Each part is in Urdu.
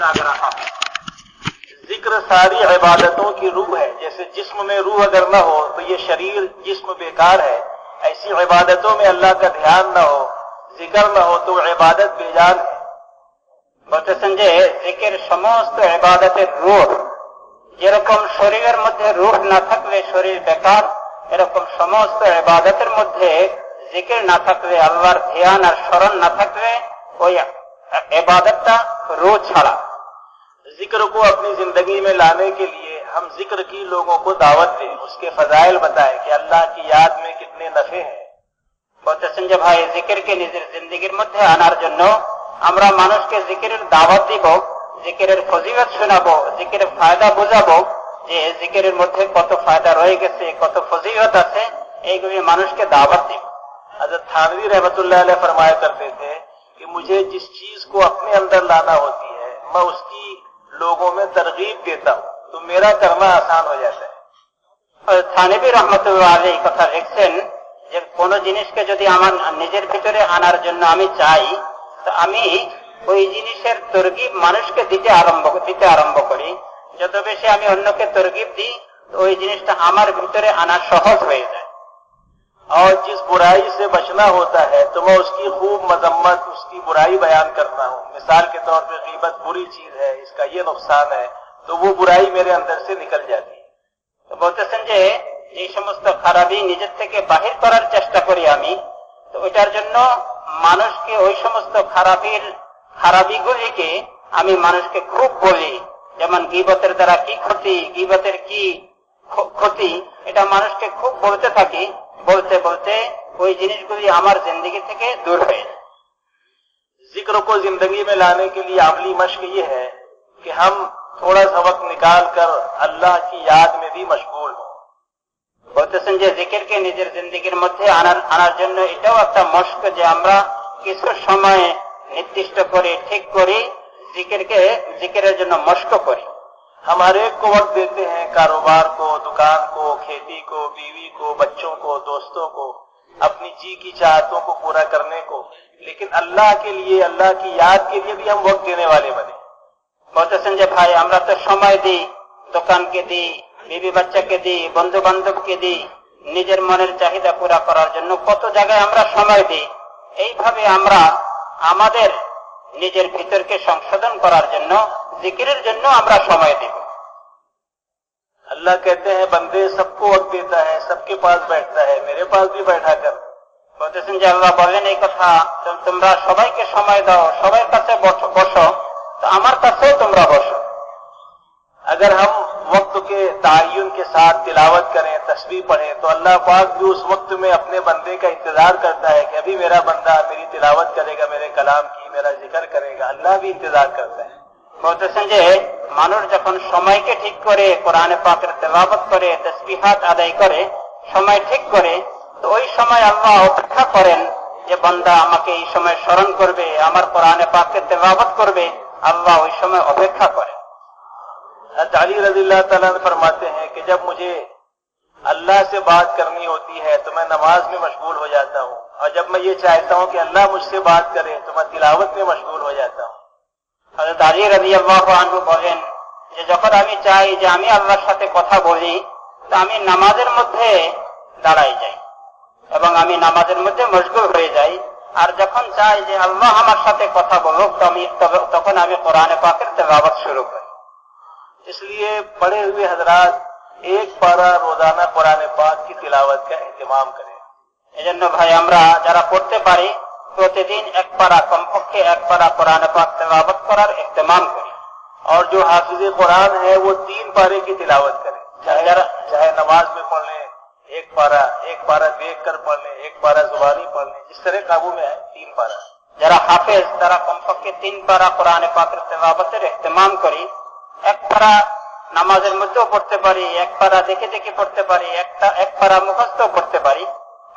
রাখা ذکر ساری عبادتوں کی روح ہے جیسے جسم میں روح اگر نہ ہو تو یہ شریر جسم بیکار ہے ایسی عبادتوں میں اللہ کا دھیان نہ ہو ذکر نہ ہو تو عبادت بے جان ہے بت سنجے ذکر عبادت روح یہ رقم شریر مدھے روح نہ تھک شریر بیکار یہ رقم عبادت مدھے ذکر نہ نہ تھکوے کوئی عبادت ذکر کو اپنی زندگی میں لانے کے لیے ہم ذکر کی لوگوں کو دعوت دیں اس کے فضائل بتائیں کہ اللہ کی یاد میں کتنے نفع ہیں ذکر کے نظر زندگی مدد آنار جنو مانوش کے ذکر دعوت بھو ذکر خوبیوت سنا بھو ذکر فائدہ بجاب جی، ذکر مدھے کتو فائدہ روئے گیت خوبیوت ایک مانوش کے دعوت دے हजरत थानवी रहमतुल्लाह फरमाया करते थे कि मुझे जिस चीज को अपने अंदर लाना होती है मैं उसकी लोगों में तरगीब देता हूँ তো মেরা কর্মা আসান হয়ে যাবে থানবী রহমতুল্লাহ কথা লিখছেন যে কোনো জিনিসকে যদি আমার নিজের ভিতরে আনার জন্য আমি চাই তো আমি ওই জিনিসের তরগিব মানুষকে দিতে আরম্ভ দিতে আরম্ভ করি যত বেশি আমি অন্যকে তরগিব দিই ওই জিনিসটা আমার ভিতরে আনা সহজ হয়ে যায় اور جس برائی سے بچنا ہوتا ہے تو میں اس کی خوب مذمت اس کی برائی بیان کرتا ہوں مثال کے طور پہ قیمت بری چیز ہے اس کا یہ نقصان ہے تو وہ برائی میرے اندر سے نکل جاتی ہے تو بولتے سنجے یہ سمست خرابی نجت کے باہر پڑ چیشا کری ہماروں منس کے خرابی خرابی گلی کے ہمیں مانوش کے خوب بولی جمن گیبتر درا کی کھتی گیبتر کی ক্ষতি এটা মানুষকে খুব বলতে বলতে বলতে থাকি زندگی میں لانے کے لیے عملی مشق یہ ہے کہ ہم تھوڑا سا وقت نکال کر اللہ کی یاد میں بھی مشغول ہو بولتے سنجے ذکر کے نیچر زندگی مدد آنا جن اٹھا مشق کسی ٹھیک کر مشق کر ہمارے कारोबार को दुकान को खेती को बीवी को बच्चों को दोस्तों को अपनी जी की चाहतों को पूरा करने को लेकिन अल्लाह के लिए अल्लाह ভাই আমরা তো সময় দিই দোকানকে দিই বিবি বাচ্চাকে দিই বন্ধু বান্ধবকে দিই নিজের মনের চাহিদা পুরা করার জন্য কত জায়গায় আমরা সময় দিই এইভাবে আমরা আমাদের নিজের ভিতরকে সংশোধন করার জন্য জিকিরের জন্য আমরা সময় দিব اللہ کہتے ہیں بندے سب کو وقت دیتا ہے سب کے پاس بیٹھتا ہے میرے پاس بھی بیٹھا کر تو سے اگر ہم وقت کے تعین کے ساتھ تلاوت کریں تصویر پڑھیں تو اللہ پاک بھی اس وقت میں اپنے بندے کا انتظار کرتا ہے کہ ابھی میرا بندہ میری تلاوت کرے گا میرے کلام کی میرا ذکر کرے گا اللہ بھی انتظار کرتا ہے মানুষ যখন সময়কে ঠিক করে কোরআনে পাকের তেলাবত করে তসবিহাত আদায় করে সময় ঠিক করে তো ওই সময় আল্লাহ অপেক্ষা করেন যে বন্দা আমাকে এই সময় স্মরণ করবে আমার কোরআনে পাককে তেলাবত করবে আল্লাহ ওই সময় অপেক্ষা করেন अली रजील्ला फरमाते हैं कि जब मुझे अल्लाह से बात करनी होती है तो मैं नमाज में मशगूल हो जाता हूँ और जब मैं ये चाहता हूँ कि अल्लाह मुझसे बात करे तो मैं तिलावत में मशगूल हो जाता বলেন যে যখন আমি চাই যে আমি আল্লাহর সাথে কথা বলি আমি নামাজের মধ্যে দাঁড়াই যাই এবং আমি নামাজের মধ্যে হয়ে যাই আর যখন চাই যে আল্লাহ আমার সাথে কথা বলুক তখন আমি কোরআনে পাকের শুরু করি इसलिए पढ़े हुए हजरात एक पारा रोजाना কোরআনে পাক की तिलावत का एहतमाम करें এজন্য ভাই আমরা যারা পড়তে পারি ایک پارا قرآن اختمام کری اور جو حافظ قرآن ہے وہ تین پارے کی تلاوت کرے نماز میں پڑھ لے پارا ایک پارا پڑھ لے پارا زبانی پڑھ لے اس طرح کابو میں تین پارا قرآن پاک اختمام کری ایک پارا نماز مجو پڑھتے پاری ایک پارا دیکھے دیکھے پڑھتے پاری ایک پارا مختو پڑھتے پاری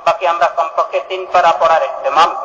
باقی ہمارا کم پکے تین پارا پڑا اختتمام کر